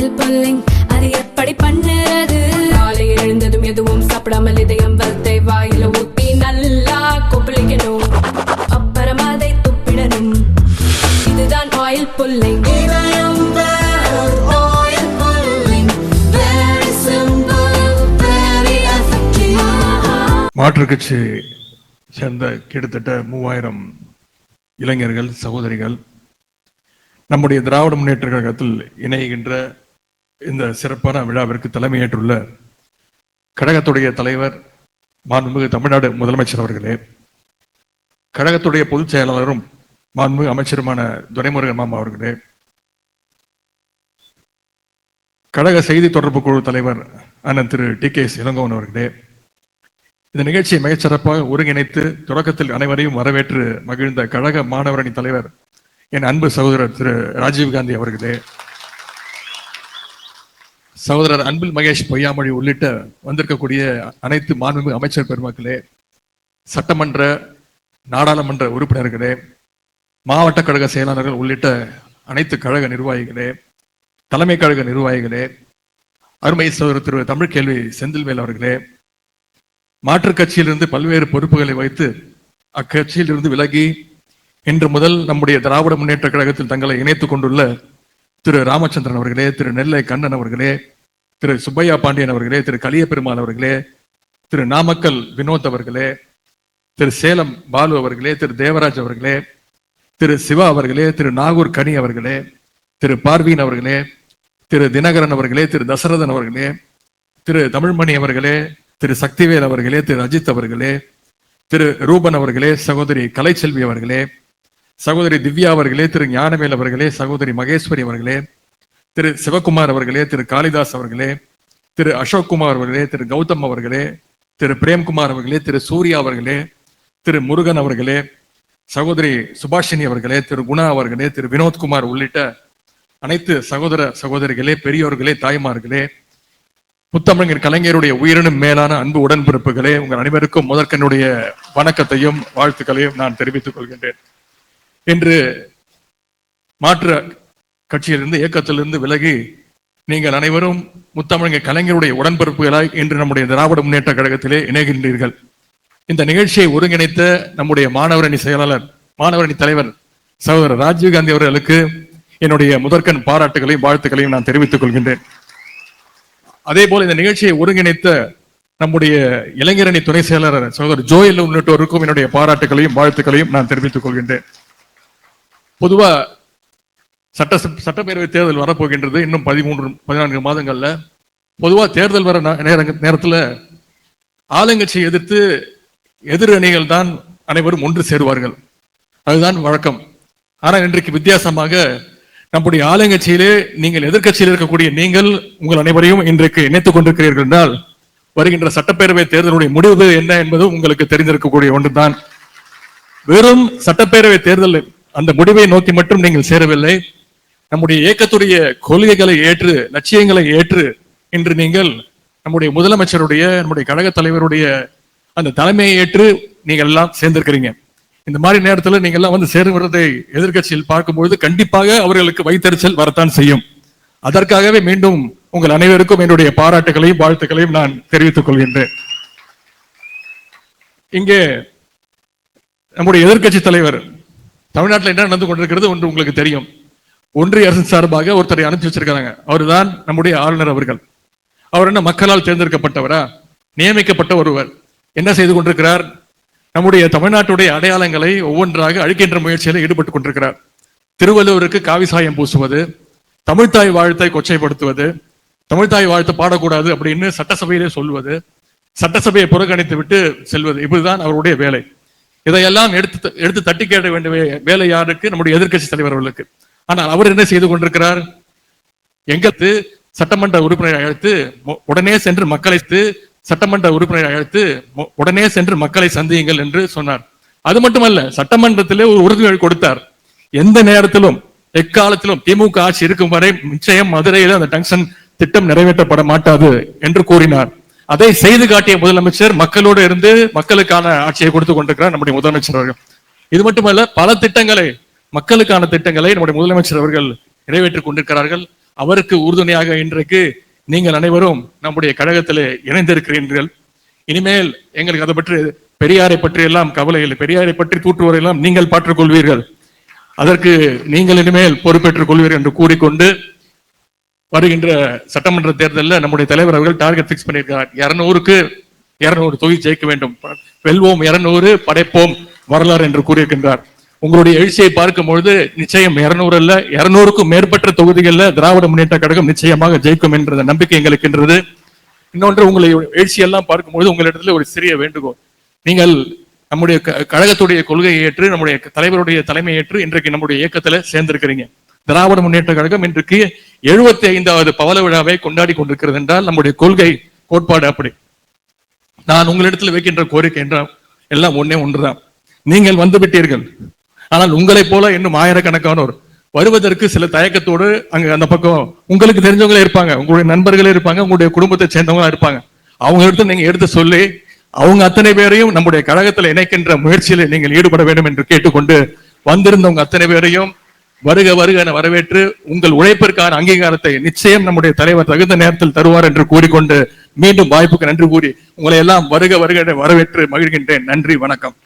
Oil pulling அது எப்படி பண்ணுறது? காலை எழுந்ததும் எதுவும் சாப்பிடாமல் இதயம் வளத்தை வாயில ஊத்தி நல்லா கொப்பளிக்கணும். அப்புறம் அதை துப்பிடணும். இதுதான் ஆயில் புல்லிங் மாற்றுக்கட்சி சேர்ந்த கிட்டத்தட்ட மூவாயிரம் இளைஞர்கள் சகோதரிகள் நம்முடைய திராவிட முன்னேற்ற கழகத்தில் இணைகின்ற இந்த சிறப்பான விழாவிற்கு தலைமையேற்றுள்ள கழகத்துடைய தலைவர் மாண்புமிகு தமிழ்நாடு முதலமைச்சர் அவர்களே கழகத்துடைய பொதுச் செயலாளரும் மாண்புமிகு அமைச்சருமான துரைமுருகன் மாமா அவர்களே கழக செய்தி தொடர்பு குழு தலைவர் அண்ணன் திரு டி கே இளங்கோவன் அவர்களே இந்த நிகழ்ச்சியை மிகச்சிறப்பாக ஒருங்கிணைத்து தொடக்கத்தில் அனைவரையும் வரவேற்று மகிழ்ந்த கழக மாணவரணி தலைவர் என் அன்பு சகோதரர் திரு ராஜீவ்காந்தி அவர்களே சகோதரர் அன்பில் மகேஷ் பொய்யாமொழி உள்ளிட்ட வந்திருக்கக்கூடிய அனைத்து மாண்புமிகு அமைச்சர் பெருமக்களே சட்டமன்ற நாடாளுமன்ற உறுப்பினர்களே மாவட்ட கழக செயலாளர்கள் உள்ளிட்ட அனைத்து கழக நிர்வாகிகளே தலைமை கழக நிர்வாகிகளே அருமை சகோதரர் திரு தமிழ்கேள்வி செந்தில்வேல் அவர்களே மாற்றுக் கட்சியிலிருந்து பல்வேறு பொறுப்புகளை வைத்து அக்கட்சியிலிருந்து விலகி இன்று முதல் நம்முடைய திராவிட முன்னேற்ற கழகத்தில் தங்களை இணைத்துக் கொண்டுள்ள திரு ராமச்சந்திரன் அவர்களே திரு நெல்லை கண்ணன் அவர்களே திரு சுப்பையா பாண்டியன் அவர்களே திரு கலிய பெருமாள் அவர்களே திரு நாமக்கல் வினோத் அவர்களே திரு சேலம் பாலு அவர்களே திரு தேவராஜ் அவர்களே திரு சிவா அவர்களே திரு நாகூர் கனி அவர்களே திரு பார்வீன் அவர்களே திரு தினகரன் அவர்களே திரு தசரதன் அவர்களே திரு தமிழ்மணி அவர்களே திரு சக்திவேல் அவர்களே திரு அஜித் அவர்களே திரு ரூபன் அவர்களே சகோதரி கலைச்செல்வி அவர்களே சகோதரி திவ்யா அவர்களே திரு ஞானவேல் அவர்களே சகோதரி மகேஸ்வரி அவர்களே திரு சிவகுமார் அவர்களே திரு காளிதாஸ் அவர்களே திரு அசோக் குமார் அவர்களே திரு கௌதம் அவர்களே திரு பிரேம்குமார் அவர்களே திரு சூர்யா அவர்களே திரு முருகன் அவர்களே சகோதரி சுபாஷினி அவர்களே திரு குணா அவர்களே திரு வினோத்குமார் உள்ளிட்ட அனைத்து சகோதர சகோதரிகளே பெரியோர்களே தாய்மார்களே முத்தமிழர் கலைஞருடைய உயிரினும் மேலான அன்பு உடன்பிறப்புகளே உங்கள் அனைவருக்கும் முதற்கனுடைய வணக்கத்தையும் வாழ்த்துக்களையும் நான் தெரிவித்துக் கொள்கின்றேன் என்று மாற்று கட்சியிலிருந்து இயக்கத்திலிருந்து விலகி நீங்கள் அனைவரும் முத்தமிழர் கலைஞருடைய உடன்பிறப்புகளாய் இன்று நம்முடைய திராவிட முன்னேற்ற கழகத்திலே இணைகின்றீர்கள். இந்த நிகழ்ச்சியை ஒருங்கிணைத்த நம்முடைய மாணவரணி செயலாளர் மாணவரணி தலைவர் சகோதரர் ராஜீவ்காந்தி அவர்களுக்கு என்னுடைய முதற்கண் பாராட்டுகளையும் வாழ்த்துக்களையும் நான் தெரிவித்துக் கொள்கின்றேன். அதே போல இந்த நிகழ்ச்சியை ஒருங்கிணைத்த நம்முடைய இளைஞரணி துணை செயலாளர் சகோதரர் ஜோயல் உள்ளிட்டோருக்கும் என்னுடைய பாராட்டுகளையும் வாழ்த்துக்களையும் நான் தெரிவித்துக் கொள்கின்றேன். பொதுவாக சட்ட சட்டப்பேரவை தேர்தல் வரப்போகின்றது இன்னும் பதிமூன்று பதினான்கு மாதங்களில். பொதுவாக தேர்தல் வர நேர நேரத்தில் ஆளுங்கட்சியை எதிர்த்து எதிர் அணிகள் தான் அனைவரும் ஒன்று சேருவார்கள். அதுதான் வழக்கம். ஆனால் இன்றைக்கு வித்தியாசமாக நம்முடைய ஆளுங்கட்சியிலே நீங்கள் எதிர்க்கட்சியில் இருக்கக்கூடிய நீங்கள் உங்கள் அனைவரையும் இன்றைக்கு இணைத்துக் கொண்டிருக்கிறீர்கள் என்றால் வருகின்ற சட்டப்பேரவை தேர்தலுடைய முடிவு என்ன என்பது உங்களுக்கு தெரிந்திருக்கக்கூடிய ஒன்றுதான். வெறும் சட்டப்பேரவை தேர்தல் அந்த முடிவை நோக்கி மட்டும் நீங்கள் சேரவில்லை. நம்முடைய இயக்கத்துடைய கொள்கைகளை ஏற்று லட்சியங்களை ஏற்று இன்று நீங்கள் நம்முடைய முதலமைச்சருடைய நம்முடைய கழக தலைவருடைய அந்த தலைமையை ஏற்று நீங்கள் எல்லாம் சேர்ந்திருக்கிறீங்க. இந்த மாதிரி நேரத்தில் நீங்க எல்லாம் வந்து சேருவதை எதிர்க்கட்சியில் பார்க்கும்பொழுது கண்டிப்பாக அவர்களுக்கு வைத்தறிச்சல் வரத்தான் செய்யும். அதற்காகவே மீண்டும் உங்கள் அனைவருக்கும் என்னுடைய பாராட்டுகளையும் வாழ்த்துக்களையும் நான் தெரிவித்துக் கொள்கின்றேன். இங்கே நம்முடைய எதிர்க்கட்சி தலைவர் தமிழ்நாட்டில் என்ன நடந்து கொண்டிருக்கிறது ஒன்று உங்களுக்கு தெரியும். ஒன்றிய அரசு சார்பாக ஒருத்தரை அனுப்பி வச்சிருக்காங்க. அவர்தான் நம்முடைய ஆளுநர் அவர்கள். அவர் என்ன மக்களால் தேர்ந்தெடுக்கப்பட்டவரா? நியமிக்கப்பட்ட ஒருவர். என்ன செய்து கொண்டிருக்கிறார்? நம்முடைய தமிழ்நாட்டுடைய அடையாளங்களை ஒவ்வொன்றாக அழிக்கின்ற முயற்சியில் ஈடுபட்டு கொண்டிருக்கிறார். திருவள்ளுவருக்கு காவி சாயம் பூசுவது தமிழ்த்தாய் வாழ்த்தை கொச்சைப்படுத்துவது தமிழ்த்தாய் வாழ்த்து பாடக்கூடாது அப்படின்னு சட்டசபையிலே சொல்வது சட்டசபையை புறக்கணித்து விட்டு செல்வது இப்படிதான் அவருடைய வேலை. இதையெல்லாம் எடுத்து எடுத்து தட்டி கேட்ட வேண்டிய வேலை யாருக்கு? நம்முடைய எதிர்க்கட்சி தலைவர் அவர்களுக்கு. ஆனால் அவர் என்ன செய்து கொண்டிருக்கிறார்? எங்கத்து சட்டமன்ற உறுப்பினரை அழைத்து உடனே சென்று மக்களை சட்டமன்ற உறுப்பினரை அழைத்து உடனே சென்று மக்களை சந்தியுங்கள் என்று சொன்னார். அது மட்டுமல்ல சட்டமன்றத்திலே ஒரு உறுதிமொழி கொடுத்தார். எந்த நேரத்திலும் எக்காலத்திலும் திமுக ஆட்சி இருக்கும் வரை நிச்சயம் மதுரையில் அந்த டங்ஷன் திட்டம் நிறைவேற்றப்பட மாட்டாது என்று கூறினார். அதை செய்து காட்டிய முதலமைச்சர் மக்களோடு இருந்து மக்களுக்கான ஆட்சியை கொடுத்து கொண்டிருக்கிறார் நம்முடைய முதலமைச்சர் அவர்கள். இது மட்டுமல்ல பல திட்டங்களை மக்களுக்கான திட்டங்களை நம்முடைய முதலமைச்சர் அவர்கள் நிறைவேற்றிக் கொண்டிருக்கிறார்கள். அவருக்கு உறுதுணையாக இன்றைக்கு நீங்கள் அனைவரும் நம்முடைய கழகத்திலே இணைந்திருக்கிறீர்கள். இனிமேல் எங்களுக்கு அதை பற்றி பெரியாரை பற்றி எல்லாம் கவலை இல்லை. பெரியாரை பற்றி தூற்றுவரையெல்லாம் நீங்கள் பாற்றுக் கொள்வீர்கள். அதற்கு நீங்கள் இனிமேல் பொறுப்பேற்றுக் கொள்வீர்கள் என்று கூறிக்கொண்டு வருகின்ற சட்டமன்ற தேர்தலில் நம்முடைய தலைவர் அவர்கள் டார்கெட் ஃபிக்ஸ் பண்ணியிருக்கிறார். இருநூறுக்கு இருநூறு தொகுதி ஜெயிக்க வேண்டும். வெல்வோம் இருநூறு படைப்போம் வரலாறு என்று கூறியிருக்கின்றார். உங்களுடைய எழுச்சியை பார்க்கும் பொழுது நிச்சயம் இருநூறு அல்ல இருநூறுக்கும் மேற்பட்ட தொகுதிகளில் திராவிட முன்னேற்ற கழகம் நிச்சயமாக ஜெயிக்கும் என்ற நம்பிக்கை எங்களுக்கு என்றது இன்னொன்று உங்களை எழுச்சியெல்லாம் பார்க்கும்பொழுது உங்களிடத்துல ஒரு சிறிய வேண்டுகோள். நீங்கள் நம்முடைய க- கழகத்துடைய கொள்கையை ஏற்று நம்முடைய தலைவருடைய தலைமை ஏற்று இன்றைக்கு நம்முடைய இயக்கத்துல சேர்ந்திருக்கிறீங்க. திராவிட முன்னேற்ற கழகம் இன்றைக்கு எழுபத்தி ஐந்தாவது பவள விழாவை கொண்டாடி கொண்டிருக்கிறது என்றால் நம்முடைய கொள்கை கோட்பாடு அப்படி. நான் உங்களிடத்தில் வைக்கின்ற கோரிக்கை என்றால் எல்லாம் ஒண்ணே ஒன்றுதான். நீங்கள் வந்து விட்டீர்கள் ஆனால் உங்களைப் போல இன்னும் ஆயிரக்கணக்கானோர் வருவதற்கு சில தயக்கத்தோடு அங்க அந்த பக்கம் உங்களுக்கு தெரிஞ்சவங்களே இருப்பாங்க. உங்களுடைய நண்பர்களே இருப்பாங்க. உங்களுடைய குடும்பத்தை சேர்ந்தவங்களா இருப்பாங்க. அவங்க எடுத்து நீங்க எடுத்து சொல்லி அவங்க அத்தனை பேரையும் நம்முடைய கழகத்தில் இணைக்கின்ற முயற்சியில நீங்கள் ஈடுபட வேண்டும் என்று கேட்டுக்கொண்டு வந்திருந்தவங்க அத்தனை பேரையும் வருக வருக என வரவேற்று உங்கள் உழைப்பிற்கான அங்கீகாரத்தை நிச்சயம் நம்முடைய தலைவர் தகுந்த நேரத்தில் தருவார் என்று கூறிக்கொண்டு மீண்டும் வாய்ப்புக்கு நன்றி கூறி உங்களை எல்லாம் வருக வருக என வரவேற்று மகிழ்கின்றேன். நன்றி வணக்கம்.